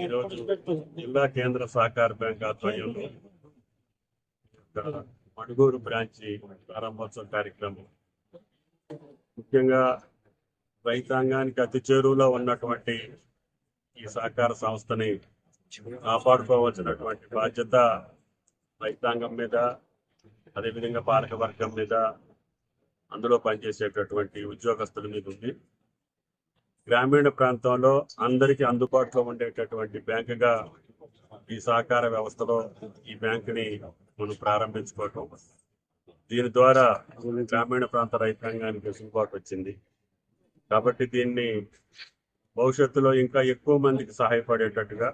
ఈరోజు జిల్లా కేంద్ర సహకార బ్యాంక్ ఆధ్వర్యంలో మడుగూరు బ్రాంచి ప్రారంభోత్సవ కార్యక్రమం. ముఖ్యంగా రైతాంగానికి అతి చేరువలో ఉన్నటువంటి ఈ సహకార సంస్థని కాపాడుకోవాల్సినటువంటి బాధ్యత రైతాంగం మీద అదేవిధంగా పాలక వర్గం మీద అందులో పనిచేసేటటువంటి ఉద్యోగస్తుల మీద ఉంది. గ్రామీణ ప్రాంతంలో అందరికీ అందుబాటులో ఉండేటటువంటి బ్యాంకుగా ఈ సహకార వ్యవస్థలో ఈ బ్యాంకుని మనం ప్రారంభించుకోవటం. దీని ద్వారా గ్రామీణ ప్రాంత రైతాంగానికి వెసులుబాటు వచ్చింది. కాబట్టి దీన్ని భవిష్యత్తులో ఇంకా ఎక్కువ మందికి సహాయపడేటట్టుగా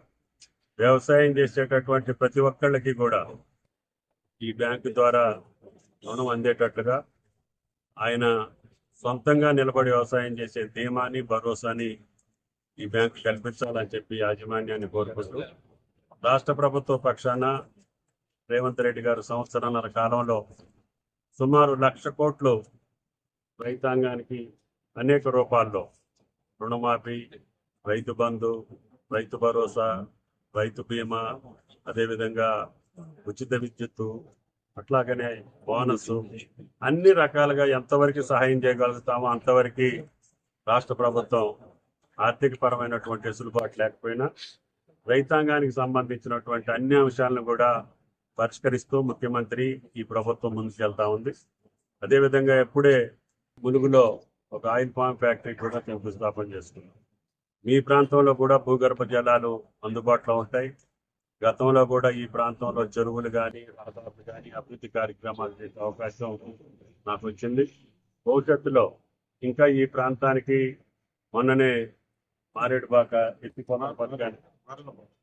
వ్యవసాయం చేసేటటువంటి ప్రతి ఒక్కళ్ళకి కూడా ఈ బ్యాంకు ద్వారా రుణం అందేటట్లుగా ఆయన సొంతంగా నిలబడి వ్యవసాయం చేసే ధీమాని భరోసాని ఈ బ్యాంకు కల్పించాలని చెప్పి యాజమాన్యాన్ని కోరుకుంటూ రాష్ట్ర ప్రభుత్వ పక్షాన రేవంత్ రెడ్డి గారు సంవత్సరాల కాలంలో సుమారు లక్ష కోట్లు రైతాంగానికి అనేక రూపాల్లో రుణమాఫీ రైతు బంధు రైతు భరోసా రైతు బీమా అదేవిధంగా ఉచిత విద్యుత్తు అట్లాగనే బోనస్ అన్ని రకాలుగా ఎంతవరకు సహాయం చేయగలుగుతామో అంతవరకు రాష్ట్ర ప్రభుత్వం ఆర్థిక పరమైనటువంటి వెసులుబాటు లేకపోయినా రైతాంగానికి సంబంధించినటువంటి అన్ని అంశాలను కూడా పరిష్కరిస్తూ ముఖ్యమంత్రి ఈ ప్రభుత్వం ముందుకెళ్తా ఉంది. అదేవిధంగా ఎప్పుడే ములుగులో ఒక ఆయిల్ పామ్ ఫ్యాక్టరీ కూడా శంకుస్థాపన చేస్తున్నాం మీ ప్రాంతంలో కూడా భూగర్భ జలాలు అందుబాటులో ఉంటాయి. గతంలో కూడా ఈ ప్రాంతంలో చెరువులు కానీ రహదారులు కానీ అభివృద్ధి కార్యక్రమాలు చేసే అవకాశం నాకు వచ్చింది. భవిష్యత్తులో ఇంకా ఈ ప్రాంతానికి మొన్ననే మారేడుబాక ఎత్తిపోతల పథకాన్ని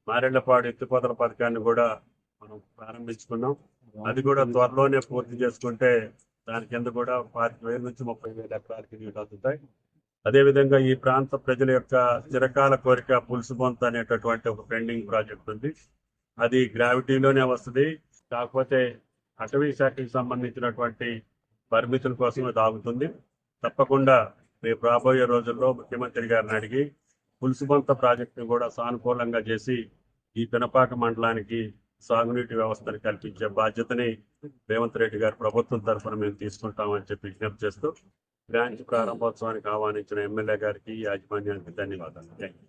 మారేళ్ళపాడు ఎత్తిపోతల పథకాన్ని కూడా మనం ప్రారంభించుకున్నాం. అది కూడా త్వరలోనే పూర్తి చేసుకుంటే దాని కింద కూడా పాతిక వేల నుంచి ముప్పై వేల ఎకరాలకి నీళ్ళు అందుతాయి. అదేవిధంగా ఈ ప్రాంత ప్రజల యొక్క చిరకాల కోరిక పులుసు బొంత అనేటటువంటి ఒక పెండింగ్ ప్రాజెక్ట్ ఉంది. అది గ్రావిటీలోనే వస్తుంది. కాకపోతే అటవీ శాఖకి సంబంధించినటువంటి పరిమితుల కోసమే తాగుతుంది తప్పకుండా రేపు రాబోయే రోజుల్లో ముఖ్యమంత్రి గారిని అడిగి పులుసుబంత ప్రాజెక్టును కూడా సానుకూలంగా చేసి ఈ పినపాక మండలానికి సాగునీటి వ్యవస్థను కల్పించే బాధ్యతని రేవంత్ రెడ్డి గారి ప్రభుత్వం తరఫున మేము తీసుకుంటామని చెప్పి విజ్ఞప్తి చేస్తూ బ్రాంచ్ ప్రారంభోత్సవానికి ఆహ్వానించిన ఎమ్మెల్యే గారికి యాజమాన్యానికి ధన్యవాదాలు. Thank you